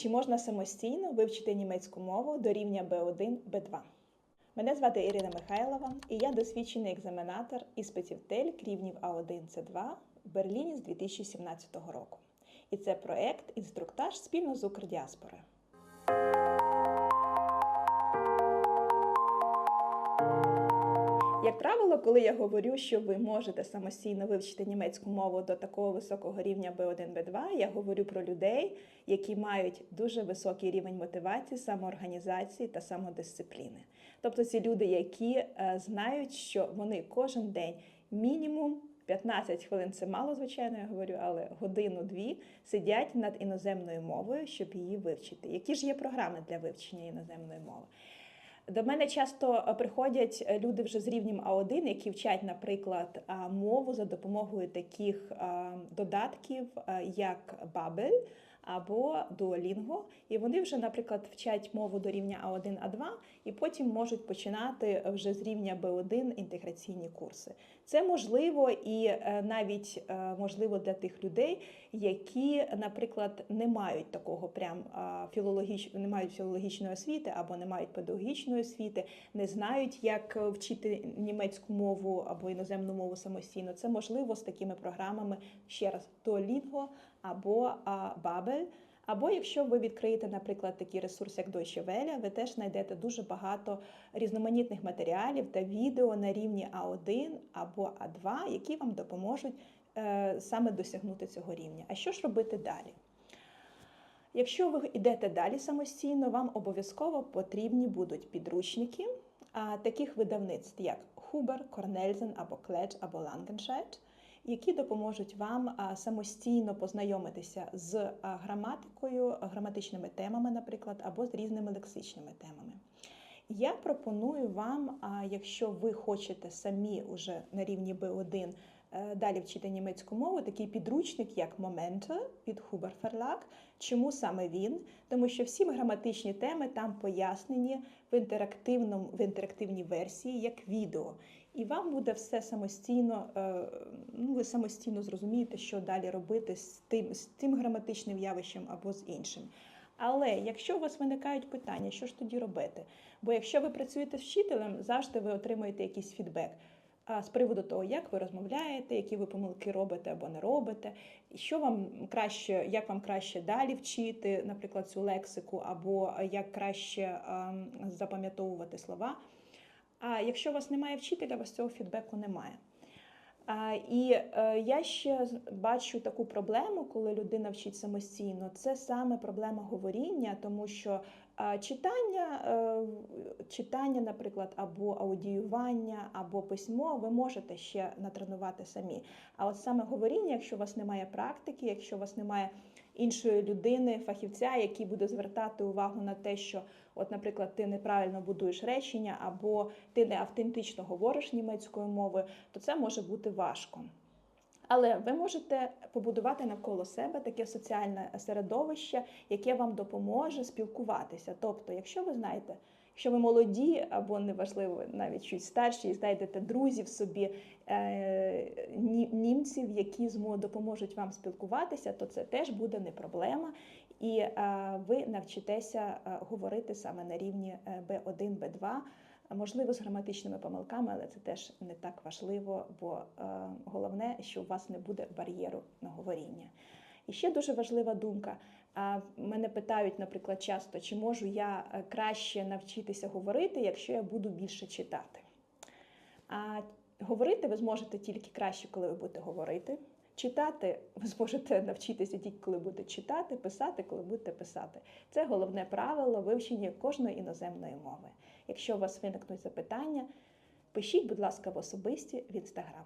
Чи можна самостійно вивчити німецьку мову до рівня B1, B2? Мене звати Ірина Михайлова, і я досвідчений екзаменатор іспитів TELC рівнів А1, С2 в Берліні з 2017 року. І це проект інструктаж спільно з Укрдіаспорою. Як правило, коли я говорю, що ви можете самостійно вивчити німецьку мову до такого високого рівня B1, B2, я говорю про людей, які мають дуже високий рівень мотивації, самоорганізації та самодисципліни. Тобто ці люди, які е, знають, що вони кожен день мінімум 15 хвилин це мало, звичайно, я говорю, але годину-дві сидять над іноземною мовою, щоб її вивчити. Які ж є програми для вивчення іноземної мови? До мене часто е, приходять е, люди вже з рівнем А1, які вчать, наприклад, мову за допомогою таких додатків, як Babel або Duolingo. І вони вже, наприклад, вчать мову до рівня А1, А2, і потім можуть починати вже з рівня Б1 інтеграційні курси. Це можливо і е, навіть е, можливо для тих людей, які, наприклад, не мають такого прям філологіч... не мають філологічної освіти або не мають педагогічної освіти, не знають, як вчити німецьку мову або іноземну мову самостійно. Це можливо з такими програмами ще раз Duolingo або Babel. Або якщо ви відкриєте, наприклад, такий ресурс, як Deutsche Welle, ви теж знайдете дуже багато різноманітних матеріалів та відео на рівні А1 або А2, які вам допоможуть е, саме досягнути цього рівня. А що ж робити далі? Якщо ви йдете далі самостійно, вам обов'язково потрібні будуть підручники таких видавництв, як Huber, Cornelsen або Кледж або Langenscheidt, які допоможуть вам самостійно познайомитися з граматикою, граматичними темами, наприклад, або з різними лексичними темами. Я пропоную вам, якщо ви хочете самі уже на рівні B1 е, далі вчити німецьку мову, такий підручник, як Momente від Huber Verlag. Чому саме він? Тому що всі граматичні теми там пояснені в інтерактивному в інтерактивній версії як відео. І вам буде все самостійно, е, ну ви самостійно зрозумієте, що далі робити з тим, з тим граматичним явищем або з іншим. Але якщо у вас виникають питання, що ж тоді робити? Бо якщо ви працюєте з вчителем, завжди ви отримуєте якийсь фідбек. З приводу того, як ви розмовляєте, які ви помилки робите або не робите, що вам краще, як вам краще далі вчити, наприклад, цю лексику, або як краще ем, запам'ятовувати слова. А якщо у вас немає вчителя, у вас цього фідбеку немає. А, І е, я ще бачу таку проблему, коли людина вчить самостійно. Це саме проблема говоріння, тому що а, читання, е, читання, наприклад, або аудіювання, або письмо, ви можете ще натренувати самі. А от саме говоріння, якщо у вас немає практики, якщо у вас немає іншої людини, фахівця, який буде звертати увагу на те, що, от, наприклад, ти неправильно будуєш речення, або ти не автентично говориш німецькою мовою, то це може бути важко. Але ви можете побудувати навколо себе таке соціальне середовище, яке вам допоможе спілкуватися. Тобто, якщо ви знаєте, якщо ви молоді або неважливо, навіть чуть старші, і знайдете друзів собі, е, німців, які допоможуть вам спілкуватися, то це теж буде не проблема. І е, ви навчитеся е, говорити саме на рівні е, B1, B2, можливо, з граматичними помилками, але це теж не так важливо, бо головне, що у вас не буде бар'єру на говоріння. І ще дуже важлива думка. Мене питають, наприклад, часто, чи можу я е, краще навчитися говорити, якщо я буду більше читати. А говорити ви зможете тільки краще, коли ви будете говорити. Читати ви зможете навчитися тільки коли будете читати, писати, коли будете писати. Це головне правило вивчення кожної іноземної мови. Якщо у вас виникнуть запитання, пишіть, будь ласка, в особисті в інстаграм.